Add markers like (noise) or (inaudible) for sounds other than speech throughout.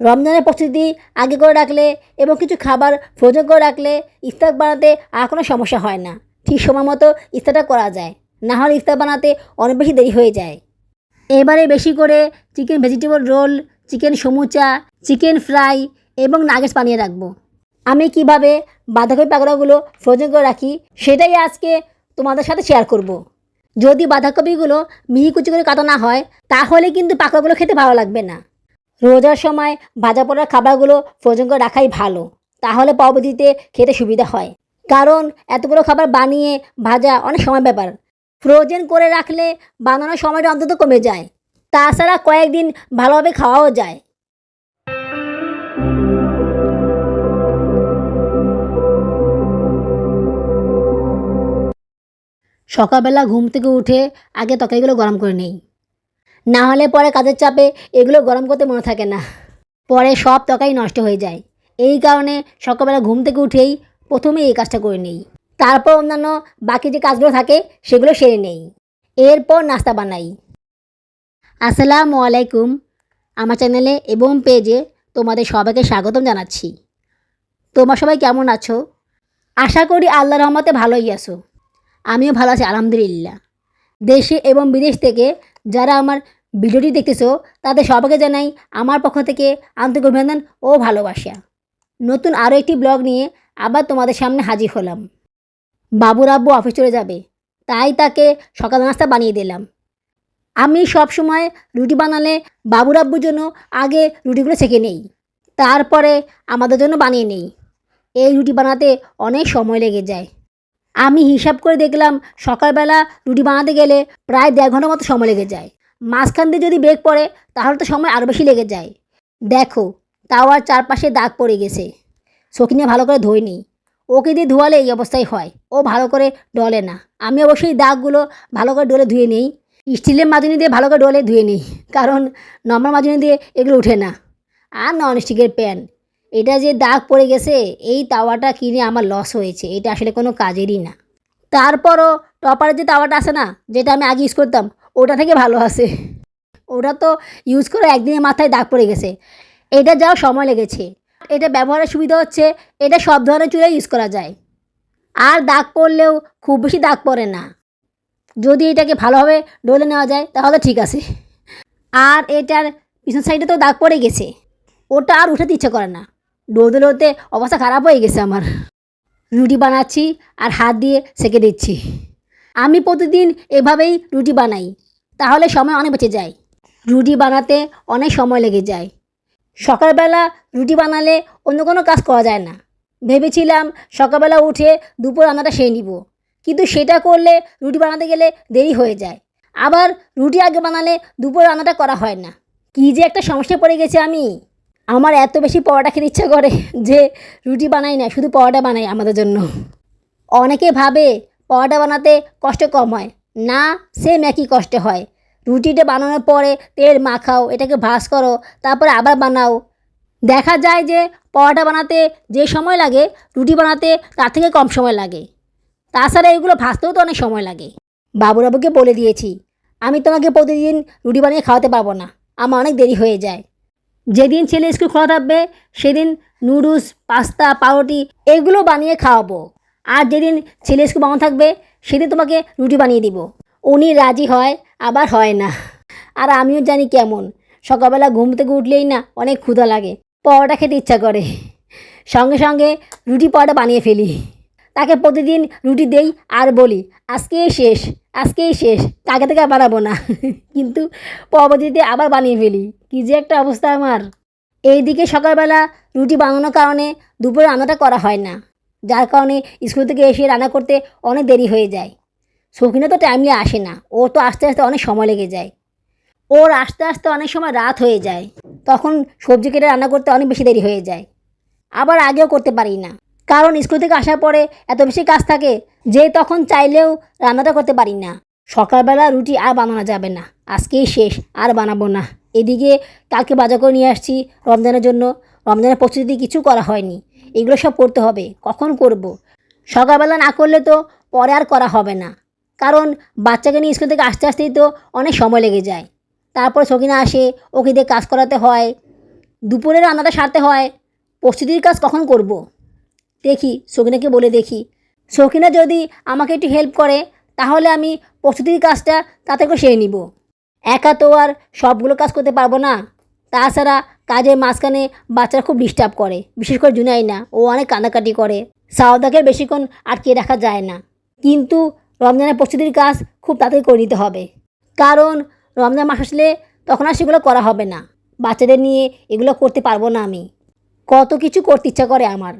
রমজানের প্রস্তুতি আগে করে রাখলে এবং কিছু খাবার ফ্রোজেন করে রাখলে ইফতার বানাতে আর কোনো সমস্যা হয় না। ঠিক সময় মতো ইফতারটা করা যায়। না হলে ইফতার বানাতে অনেক বেশি দেরি হয়ে যায়। এবারে বেশি করে chicken vegetable roll, chicken samucha, chicken fry এবং নাগেটস বানিয়ে রাখব। আমি কীভাবে বাঁধাকপি পাকোড়াগুলো ফ্রোজেন করে রাখি সেটাই আজকে তোমাদের সাথে শেয়ার করব। যদি বাঁধাকপিগুলো মিহি কুচি করে কাটা না হয়, তাহলে কিন্তু পাকোড়াগুলো খেতে ভালো লাগবে না। রোজার সময় ভাজা পোড়ার খাবারগুলো ফ্রোজেন করে রাখাই ভালো। তাহলে পরবর্তীতে খেতে সুবিধা হয়। কারণ এতগুলো খাবার বানিয়ে ভাজা অনেক সময় ব্যাপার। ফ্রোজেন করে রাখলে বানানোর সময়টা অন্তত কমে যায়। তাছাড়া কয়েকদিন ভালোভাবে খাওয়াও যায়। সকালবেলা ঘুম থেকে উঠে আগে তরকারিগুলো গরম করে নেই। না হলে পরে কাজের চাপে এগুলো গরম করতে মনে থাকে না। পরে সব তরকারি নষ্ট হয়ে যায়। এই কারণে সকালবেলা ঘুম থেকে উঠেই প্রথমে এই কাজটা করে নেই। তারপর অন্যান্য বাকি যে কাজগুলো থাকে, সেগুলো সেরে নেই। এরপর নাস্তা বানাই। আসসালামু আলাইকুম। আমার চ্যানেলে এবং পেজে তোমাদের সবাইকে স্বাগতম জানাচ্ছি। তোমরা সবাই কেমন আছো? আশা করি আল্লাহ রহমতে ভালোই আছো। আমিও ভালো আছি, আলহামদুলিল্লাহ। দেশে এবং বিদেশ থেকে যারা আমার ভিডিওটি দেখতেছো, তাদের সবাইকে জানাই আমার পক্ষ থেকে আন্তরিক অভিনন্দন ও ভালোবাসা। নতুন আরও একটি ব্লগ নিয়ে আবার তোমাদের সামনে হাজির হলাম। বাবুর আব্বু অফিস চলে যাবে, তাই তাকে সকাল নাস্তা বানিয়ে দিলাম। আমি সব সময় রুটি বানালে বাবুর আব্বুর জন্য আগে রুটিগুলো ছেঁকে নেই, তারপরে আমাদের জন্য বানিয়ে নেই। এই রুটি বানাতে অনেক সময় লেগে যায়। আমি হিসাব করে দেখলাম সকালবেলা রুটি বানাতে গেলে প্রায় দেড় ঘণ্টার মতো সময় লেগে যায়। মাঝখান দিয়ে যদি ব্রেক পড়ে, তাহলে তো সময় আরও বেশি লেগে যায়। দেখো, তাওয়ার চারপাশে দাগ পড়ে গেছে। শকিনে ভালো করে ধুই নিই ওকে দিয়ে ধোয়ালে এই অবস্থায় হয়। ও ভালো করে ডলে না। আমি অবশ্যই দাগগুলো ভালো করে ডলে ধুয়ে নিই। স্টিলের মাজনি দিয়ে ভালো করে ডলে ধুয়ে নিই। কারণ নর্মাল মাজনি দিয়ে এগুলো ওঠে না। আর নন স্টিকের প্যান। এটা যে দাগ পড়ে গেছে, এই তাওয়াটা কিনে আমার লস হয়েছে। এটা আসলে কোনো কাজেরই না। তারপরও টপারের যে তাওয়াটা আছে না, যেটা আমি আগে ইউজ করতাম, ওটা থেকে ভালো আছে। ওটা তো ইউজ করে একদিনের মাথায় দাগ পড়ে গেছে। এটা যাও সময় লেগেছে। এটা ব্যবহারের সুবিধা হচ্ছে, এটা সব ধরনের চুলায় ইউজ করা যায়। আর দাগ পড়লেও খুব বেশি দাগ পড়ে না। যদি এটাকে ভালোভাবে ডলে নেওয়া যায়, তাহলে ঠিক আছে। আর এটার পিছন সাইডে তো দাগ পড়ে গেছে। ওটা আর উঠাতে ইচ্ছে করে না। ডোলতে ডোলতে অবস্থা খারাপ হয়ে গেছে আমার। রুটি বানাচ্ছি আর হাত দিয়ে সেকে দিচ্ছি। আমি প্রতিদিন এভাবেই রুটি বানাই, তাহলে সময় অনেক বেঁচে যায়। রুটি বানাতে অনেক সময় লেগে যায়। সকালবেলা রুটি বানালে অন্য কোনো কাজ করা যায় না। ভেবেছিলাম সকালবেলা উঠে দুপুর রান্নাটা সেরে নিব, কিন্তু সেটা করলে রুটি বানাতে গেলে দেরি হয়ে যায়। আবার রুটি আগে বানালে দুপুর রান্নাটা করা হয় না। কী যে একটা সমস্যায় পড়ে গেছে আমি। আমার এত বেশি পরোটা খেতে ইচ্ছা করে যে রুটি বানাই না, শুধু পরোটা বানাই আমাদের জন্য। অনেকে ভাবে পরোটা বানাতে কষ্ট কম হয়। না সেম একই কষ্ট হয়। রুটিটা বানানোর পরে তেল মাখাও, এটাকে ভাজ করো, তারপরে আবার বানাও। দেখা যায় যে পরোটা বানাতে যে সময় লাগে, রুটি বানাতে তার থেকে কম সময় লাগে। তাছাড়া এগুলো ভাজতেও তো অনেক সময় লাগে। বাবুরাবুকে বলে দিয়েছি, আমি তোমাকে প্রতিদিন রুটি বানিয়ে খাওয়াতে পারব না। আমার অনেক দেরি হয়ে যায়। যেদিন ছেলে স্কুল খোলা থাকবে, সেদিন নুডলস, পাস্তা, পাউরুটি এগুলো বানিয়ে খাওয়াবো। আর যেদিন ছেলে স্কুল বন্ধ থাকবে, সেদিন তোমাকে রুটি বানিয়ে দিব। উনি রাজি হয়, আবার হয় না। আর আমিও জানি কেমন। সকালবেলা ঘুম থেকে উঠলেই না অনেক ক্ষুধা লাগে, পরোটা খেতে ইচ্ছা করে। সঙ্গে সঙ্গে রুটি পরোটা বানিয়ে ফেলি। তাকে প্রতিদিন রুটি দেই আর বলি, আজকেই শেষ। আজকেই শেষ কাকে থেকে বানাবো না। (laughs) কিন্তু পরবর্তীতে আবার বানিয়ে ফেলি। কী যে একটা অবস্থা আমার। এইদিকে সকালবেলা রুটি বানানোর কারণে দুপুরে রান্নাটা করা হয় না। যার কারণে স্কুল থেকে এসে রান্না করতে অনেক দেরি হয়ে যায়। শৌখিনে তো টাইমলি আসে না। ও তো আস্তে আস্তে অনেক সময় লেগে যায়। ওর আস্তে আস্তে অনেক সময় রাত হয়ে যায়। তখন সবজি কেটে রান্না করতে অনেক বেশি দেরি হয়ে যায়। আবার আগেও করতে পারি না। কারণ স্কুল থেকে আসার পরে এত বেশি কাজ থাকে যে তখন চাইলেও রান্নাটা করতে পারি না। সকালবেলা রুটি আর বানানো যাবে না। আজকেই শেষ, আর বানাবো না। এদিকে কালকে বাজার করে নিয়ে আসছি রমজানের জন্য। রমজানের প্রস্তুতি কিছু করা হয়নি। এগুলো সব করতে হবে। কখন করব। সকালবেলা না করলে তো পরে আর করা হবে না। কারণ বাচ্চাকে নিয়ে স্কুল থেকে আসতে আসতেই তো অনেক সময় লেগে যায়। তারপর সকিনা আসে, ওকে দিয়ে কাজ করাতে হয়। দুপুরের রান্নাটা সারতে হয়। প্রস্তুতির কাজ কখন করব। দেখি সকিনাকে বলে দেখি। সকিনা যদি আমাকে একটু হেল্প করে, তাহলে আমি প্রস্তুতির কাজটা তাতে করে সেরে নিব। একা তো আর সবগুলো কাজ করতে পারব না। তাছাড়া কাজের মাঝখানে বাচ্চারা খুব ডিস্টার্ব করে, বিশেষ করে জুনাই না ও অনেক কান্নাকাটি করে। সাওদাকে বেশিক্ষণ আটকে রাখা যায় না। কিন্তু রমজানের প্রস্তুতির কাজ খুব তাড়াতাড়ি করে নিতে হবে। কারণ রমজান মাস আসলে তখন আর সেগুলো করা হবে না। বাচ্চাদের নিয়ে এগুলো করতে পারব না আমি। কত কিছু করতে ইচ্ছা করে আমার।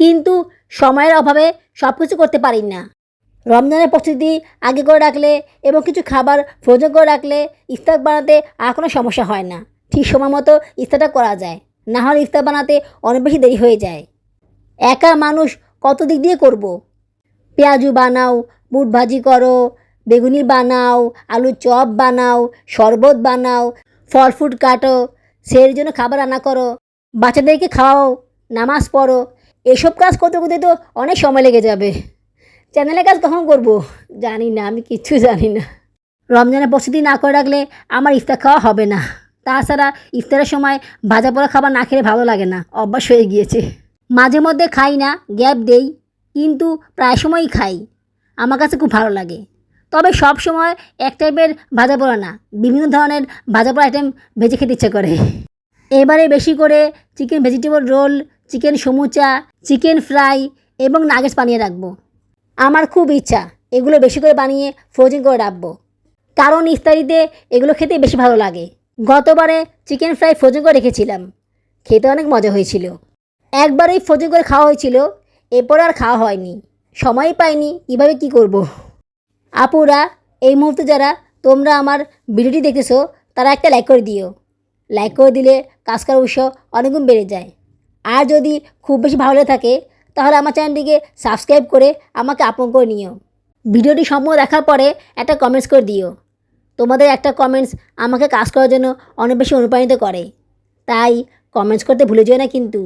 কিন্তু সময়ের অভাবে সব কিছু করতে পারি না। রমজানের প্রস্তুতি আগে করে রাখলে এবং কিছু খাবার ফ্রোজেন করে রাখলে ইফতার বানাতে আর কোনো সমস্যা হয় না। ঠিক সময় মতো ইফতারটা করা যায়। না হলে ইফতার বানাতে অনেক বেশি দেরি হয়ে যায়। একা মানুষ কত দিক দিয়ে করব। পেঁয়াজু বানাও, বুট ভাজি করো, বেগুনি বানাও, আলুর চপ বানাও, শরবত বানাও ফল ফ্রুট কাটো সেই জন্য খাবার রান্না করো, বাচ্চাদেরকে খাওয়াও, নামাজ পড়ো এসব কাজ করতে করতে তো অনেক সময় লেগে যাবে। চ্যানেলের কাজ কখন করব? জানি না, আমি কিচ্ছু জানি না। রমজানের প্রস্তুতি না করে রাখলে আমার ইফতার খাওয়া হবে না। তাছাড়া ইফতারের সময় ভাজা পোড়া খাবার না খেলে ভালো লাগে না, অভ্যাস হয়ে গিয়েছে। মাঝে মধ্যে খাই না, গ্যাপ দেই, কিন্তু প্রায় সময়ই খাই। আমার কাছে খুব ভালো লাগে। তবে সব সময় এক টাইপের ভাজা পোড়া না, বিভিন্ন ধরনের ভাজা পোড়া আইটেম ভেজে খেতে ইচ্ছে করে। এবারে বেশি করে chicken vegetable roll chicken samucha, chicken fry এবং নাগেটস বানিয়ে রাখব। আমার খুব ইচ্ছা এগুলো বেশি করে বানিয়ে ফ্রোজেন করে রাখব। কারণ ইফতারিতে এগুলো খেতে বেশি ভালো লাগে। গতবারে চিকেন ফ্রাই ফ্রোজেন করে রেখেছিলাম। খেতে অনেক মজা হয়েছিল। একবারই ফ্রোজেন করে খাওয়া হয়েছিল। এরপর আর খাওয়া হয়নি। সময় পাইনি। কীভাবে কি করব। আপুরা, এই মুহূর্তে যারা তোমরা আমার ভিডিওটি দেখেছ তারা একটা লাইক করে দিও। লাইক করে দিলে কাজ করার উৎসাহ অনেকগুণ বেড়ে যায়। আর যদি খুব বেশি ভালো থাকে, তাহলে আমার চ্যানেলটিকে সাবস্ক্রাইব করে আমাকে আপন করে নিও। ভিডিওটি সম্পূর্ণ দেখার পরে একটা কমেন্টস করে দিও। তোমাদের একটা কমেন্টস আমাকে কাজ করার জন্য অনেক বেশি অনুপ্রাণিত করে। তাই কমেন্টস করতে ভুলে যেও না কিন্তু।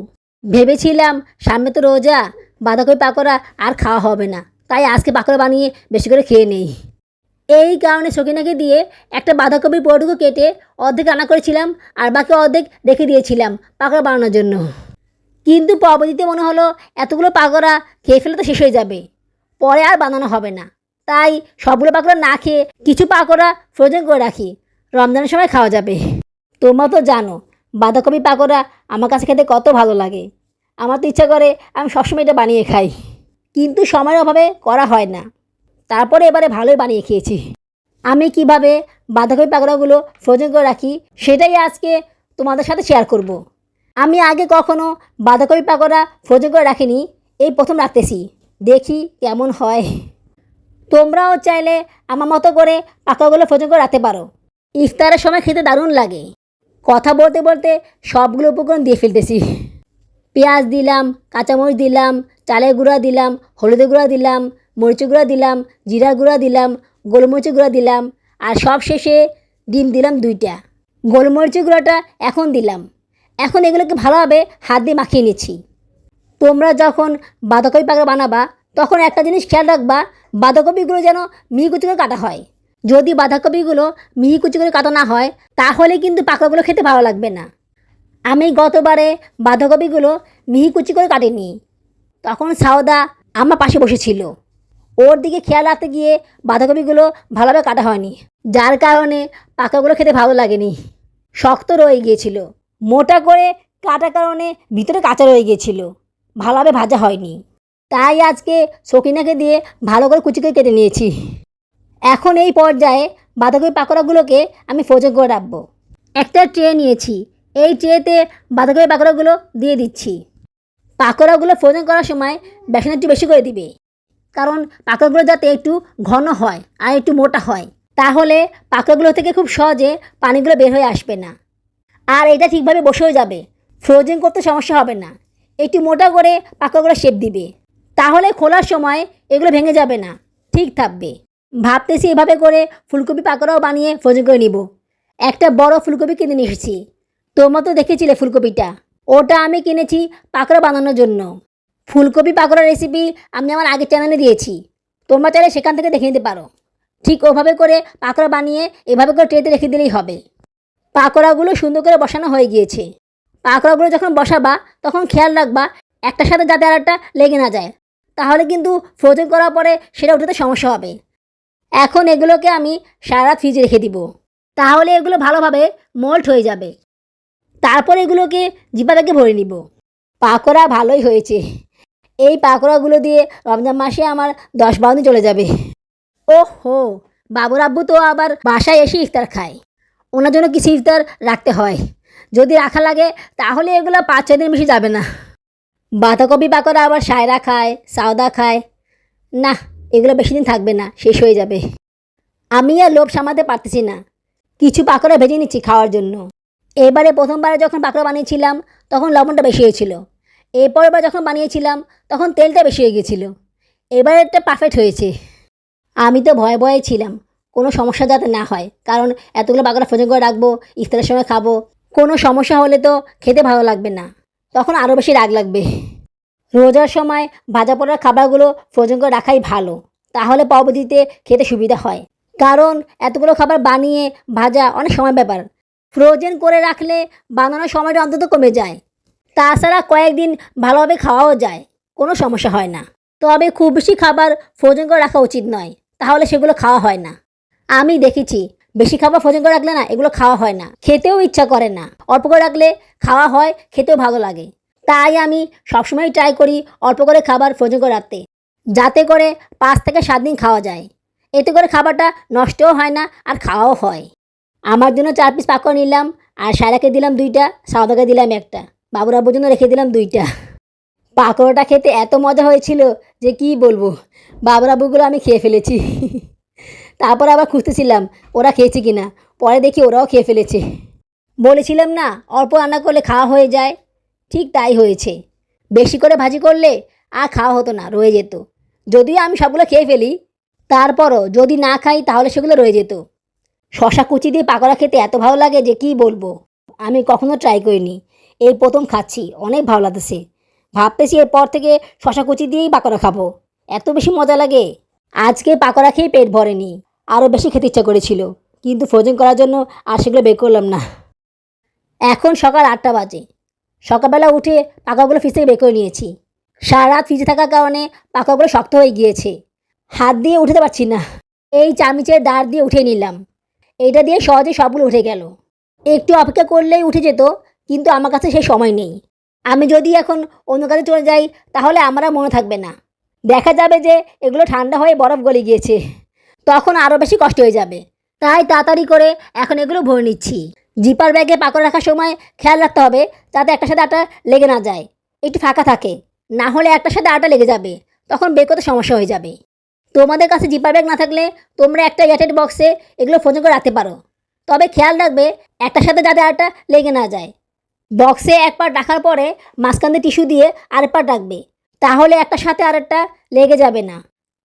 ভেবেছিলাম সামনে তো রোজা, বাঁধাকপি, পাকোড়া আর খাওয়া হবে না। তাই আজকে পাকোড়া বানিয়ে বেশি করে খেয়ে নেই। এই কারণে সকিনাকে দিয়ে একটা বাঁধাকপির পোড়টুকু কেটে অর্ধেক রান্না করেছিলাম আর বাকি অর্ধেক রেখে দিয়েছিলাম পাকোড়া বানানোর জন্য। কিন্তু পরবর্তীতে মনে হলো, এতগুলো পাকোড়া খেয়ে ফেলে তো শেষ হয়ে যাবে। পরে আর বানানো হবে না। তাই সবগুলো পাকোড়া না খেয়ে কিছু পাকোড়া ফ্রোজেন করে রাখি। রমজানের সময় খাওয়া যাবে। তোমরা তো জানো, বাঁধাকপি পাকোড়া আমার কাছে খেতে কত ভালো লাগে। আমার তো ইচ্ছা করে আমি সবসময় এটা বানিয়ে খাই। কিন্তু সময়ের অভাবে করা হয় না। তারপরে এবারে ভালোই বানিয়ে খেয়েছি। আমি কীভাবে বাঁধাকপি পাকোড়াগুলো ফ্রোজেন করে রাখি, সেটাই আজকে তোমাদের সাথে শেয়ার করব। আমি আগে কখনো বাঁধাকপি পাকোড়া ফ্রোজেন করে রাখিনি, এই প্রথম রাখতেছি। দেখি কেমন হয়। তোমরাও চাইলে আমার মতো করে পাকাগুলো ফ্রোজেন করে রাখতে পারো। ইফতারের সময় খেতে দারুণ লাগে। কথা বলতে বলতে সবগুলো উপকরণ দিয়ে ফেলতেছি। পেঁয়াজ দিলাম, কাঁচামরিচ দিলাম, চালের গুঁড়া দিলাম, হলুদের গুঁড়া দিলাম, মরিচের গুঁড়া দিলাম জিরা গুঁড়া দিলাম, গোলমরিচের গুঁড়া দিলাম, আর সব শেষে ডিম দিলাম দুইটা। গোলমরিচের গুঁড়াটা এখন দিলাম। এখন এগুলোকে ভালোভাবে হাত দিয়ে মাখিয়ে নিচ্ছি। তোমরা যখন বাঁধাকপি পাকা বানাবা, তখন একটা জিনিস খেয়াল রাখবা, বাঁধাকপিগুলো যেন মিহি কুচি করে কাটা হয়। যদি বাঁধাকপিগুলো মিহি কুচি করে কাটা না হয়, তাহলে কিন্তু পাকাগুলো খেতে ভালো লাগবে না। আমি গতবারে বাঁধাকপিগুলো মিহি কুচি করে কাটিনি। তখন সাওদা আমার পাশে বসেছিল। ওর দিকে খেয়াল রাখতে গিয়ে বাঁধাকপিগুলো ভালোভাবে কাটা হয়নি। যার কারণে পাকাগুলো খেতে ভালো লাগেনি। শক্ত রয়ে গিয়েছিল। মোটা করে কাটার কারণে ভিতরে কাঁচা রয়ে গিয়েছিল। ভালোভাবে ভাজা হয়নি। তাই আজকে সকিনাকে দিয়ে ভালো করে কুচি করে কেটে নিয়েছি। এখন এই পর্যায়ে বাঁধাকপি পাকোড়াগুলোকে আমি ফ্রোজেন করে রাখব। একটা ট্রে নিয়েছি। এই ট্রেতে বাঁধাকপি পাকোড়াগুলো দিয়ে দিচ্ছি। পাকোড়াগুলো ফ্রোজেন করার সময় বেসন একটু বেশি করে দিবে। কারণ পাকোড়াগুলো যাতে একটু ঘন হয় আর একটু মোটা হয়। তাহলে পাকোড়াগুলো থেকে খুব সহজে পানিগুলো বের হয়ে আসবে না। আর এটা ঠিকভাবে বসেও যাবে। ফ্রোজেন করতে সমস্যা হবে না। একটু মোটা করে পাকোড়াগুলো শেপ দিবে। তাহলে খোলার সময় এগুলো ভেঙে যাবে না। ঠিক থাকবে। ভাবতেছি এভাবে করে ফুলকপি পাকোড়াও বানিয়ে ফ্রোজেন করে নিব। একটা বড় ফুলকপি কিনে নিয়ে এসেছি। তোমরা তো দেখেছিলে ফুলকপিটা। ওটা আমি কিনেছি পাকোড়া বানানোর জন্য। ফুলকপি পাকোড়া রেসিপি আমি আমার আগের চ্যানেলে দিয়েছি। তোমরা চাইলে সেখান থেকে দেখে নিতে পারো। ঠিক ওভাবে করে পাকোড়া বানিয়ে এভাবে করে ট্রেতে রেখে দিলেই হবে। পাকোড়াগুলো সুন্দর করে বসানো হয়ে গিয়েছে। পাকোড়াগুলো যখন বসাবা, তখন খেয়াল রাখবা, একটার সাথে যাতে আর একটা লেগে না যায়। তাহলে কিন্তু ফ্রোজেন করার পরে সেটা উঠাতে সমস্যা হবে। এখন এগুলোকে আমি সারা রাত ফ্রিজে রেখে দিব। তাহলে এগুলো ভালোভাবে মোল্ট হয়ে যাবে। তারপর এগুলোকে জিপা ব্যাগে ভরে নিব। পাকোড়া ভালোই হয়েছে। এই পাকোড়াগুলো দিয়ে রমজান মাসে আমার দশ বারো দিন চলে যাবে। ও হো বাবুর আব্বু তো আবার বাসায় এসে ইফতার খায়। ওনার জন্য কিছু ইফতার রাখতে হয়? যদি রাখা লাগে, তাহলে এগুলো পাঁচ, ছয় দিন বেশি যাবে না। বাঁধাকপি পাকোড়া আবার সায়রা খায় সাউদা খায়। না, এগুলো বেশি দিন থাকবে না, শেষ হয়ে যাবে। আমি আর লোভ সামাতে পারতেছি না। কিছু পাকোড়া ভেজে নিচ্ছি খাওয়ার জন্য। এবারে প্রথমবারে যখন পাকোড়া বানিয়েছিলাম, তখন লবণটা বেশি হয়েছিল। এরপরের বার যখন বানিয়েছিলাম, তখন তেলটা বেশি হয়ে গেছিল। এবারেরটা পারফেক্ট হয়েছে। আমি তো ভয়ে ভয়ে ছিলাম। কোনো সমস্যা যাতে না হয়। কারণ এতগুলো পাকোড়া ফ্রোজেন করে রাখব, ইফতারের সময় খাব, কোনো সমস্যা হলে তো খেতে ভালো লাগবে না। তখন আরও বেশি রাগ লাগবে। রোজার সময় ভাজা পোড়ার খাবারগুলো ফ্রোজেন করে রাখাই ভালো। তাহলে পরবর্তীতে খেতে সুবিধা হয়। কারণ এতগুলো খাবার বানিয়ে ভাজা অনেক সময় ব্যাপার। ফ্রোজেন করে রাখলে বানানোর সময়টা অন্তত কমে যায়। তাছাড়া কয়েকদিন ভালোভাবে খাওয়াও যায়, কোনো সমস্যা হয় না। তবে খুব বেশি খাবার ফ্রোজেন করে রাখা উচিত নয়, তাহলে সেগুলো খাওয়া হয় না। আমি দেখেছি। বেশি খাবার ফ্রোজেন করে রাখলে না, এগুলো খাওয়া হয় না। খেতেও ইচ্ছা করে না। অল্প করে রাখলে খাওয়া হয়, খেতেও ভালো লাগে। তাই আমি সবসময় ট্রাই করি অল্প করে খাবার ফ্রোজেন করে রাখতে, যাতে করে পাঁচ থেকে সাত দিন খাওয়া যায়। এতে করে খাবারটা নষ্টও হয় না আর খাওয়াও হয়। আমার জন্য চার পিস পাকড় নিলাম, আর সারাকে দিলাম দুইটা সাউদাকে দিলাম একটা বাবুরাব্বুর জন্য রেখে দিলাম দুইটা। পাকোড়াটা খেতে এত মজা হয়েছিল যে কি বলব বাবুরাব্বুগুলো আমি খেয়ে ফেলেছি। তারপর আবার খুঁজতেছিলাম, ওরা খেয়েছে কি না পরে দেখি ওরাও খেয়ে ফেলেছে। বলেছিলাম, না, অল্প রান্না করলে খাওয়া হয়ে যায়। ঠিক তাই হয়েছে। বেশি করে ভাজি করলে আর খাওয়া হতো না, রয়ে যেত। যদিও আমি সবগুলো খেয়ে ফেলি, তারপরও যদি না খাই তাহলে সেগুলো রয়ে যেত। শশা কুচি দিয়ে পাকোড়া খেতে এত ভালো লাগে যে কি বলব? আমি কখনো ট্রাই করিনি। এই প্রথম খাচ্ছি, অনেক ভালো লাগতেছে। ভাবতেছি এরপর থেকে শশা কুচি দিয়েই পাকোড়া খাব। এত বেশি মজা লাগে। আজকে পাকোড়া খেয়ে পেট ভরেনি। আরও বেশি খেতে ইচ্ছা করেছিল। কিন্তু ফ্রোজেন করার জন্য আর সেগুলো বের করলাম না। এখন সকাল আটটা বাজে। সকালবেলা উঠে পাকাগুলো ফ্রিজ থেকে বের করে নিয়েছি। সারা রাত ফ্রিজে থাকার কারণে পাকাগুলো শক্ত হয়ে গিয়েছে। হাত দিয়ে উঠতে পারছি না। এই চামিচের দাঁড় দিয়ে উঠে নিলাম। এইটা দিয়ে সহজে সবগুলো উঠে গেল। একটু অপেক্ষা করলেই উঠে যেত, কিন্তু আমার কাছে সেই সময় নেই। আমি যদি এখন অন্য কাজে চলে যাই, তাহলে আমার মনে থাকবে না। দেখা যাবে যে এগুলো ঠান্ডা হয়ে বরফ গলে গিয়েছে। তখন আরও বেশি কষ্ট হয়ে যাবে। তাই তাড়াতাড়ি করে এখন এগুলো ভরে নিচ্ছি। জিপার ব্যাগে পাকড় রাখার সময় খেয়াল রাখতে হবে যাতে একটার সাথে আটা লেগে না যায়। একটু ফাঁকা থাকে। না হলে একটার সাথে আটা লেগে যাবে। তখন বের করতে সমস্যা হয়ে যাবে। তোমাদের কাছে জিপার ব্যাগ না থাকলে তোমরা একটা এয়ারটেড বক্সে এগুলো ফোজন করে রাখতে পারো। তবে খেয়াল রাখবে একটার সাথে যাতে আটা লেগে না যায়। বক্সে এক পার্ট রাখার পরে মাঝখান দিয়ে টিস্যু দিয়ে আরেক পার্ট রাখবে। তাহলে একটার সাথে আরেকটা লেগে যাবে না।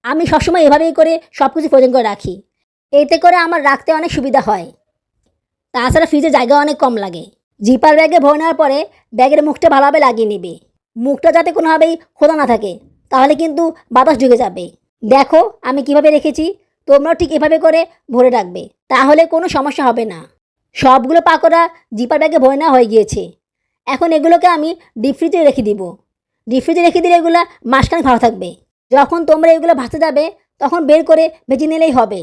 আমি সবসময় এভাবেই করে সব কিছু ফ্রোজেন করে রাখি। এতে করে আমার রাখতে অনেক সুবিধা হয়। তাছাড়া ফ্রিজে জায়গা অনেক কম লাগে। জিপার ব্যাগে ভরে নেওয়ার পরে ব্যাগের মুখটা ভালোভাবে লাগিয়ে নেবে। মুখটা যাতে কোনোভাবেই খোলা না থাকে, তাহলে কিন্তু বাতাস ঢুকে যাবে। দেখো আমি কীভাবে রেখেছি, তোমরাও ঠিক এভাবে করে ভরে রাখবে, তাহলে কোনো সমস্যা হবে না। সবগুলো পাকোড়া জিপার ব্যাগে ভরে নেওয়া হয়ে গিয়েছে। এখন এগুলোকে আমি ডিপ ফ্রিজে রেখে দিব। ডিপ ফ্রিজে রেখে দিলে এগুলো মাসখানে ভালো থাকবে। যখন তোমরা এগুলো ভাজতে যাবে, তখন বের করে ভেজে নিলেই হবে।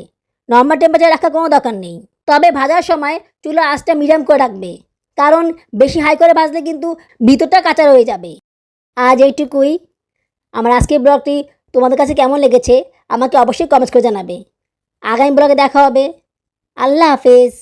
নর্মাল টেম্পারেচার রাখার কোনো দরকার নেই। তবে ভাজার সময় চুলা আঁচটা মিডিয়াম করে রাখবে। কারণ বেশি হাই করে ভাজলে কিন্তু ভিতরটা কাঁচা রয়ে যাবে। আজ এইটুকুই। আমার আজকের ব্লগটি তোমাদের কাছে কেমন লেগেছে, আমাকে অবশ্যই কমেন্টস করে জানাবে। আগামী ব্লগে দেখা হবে। আল্লাহ হাফেজ।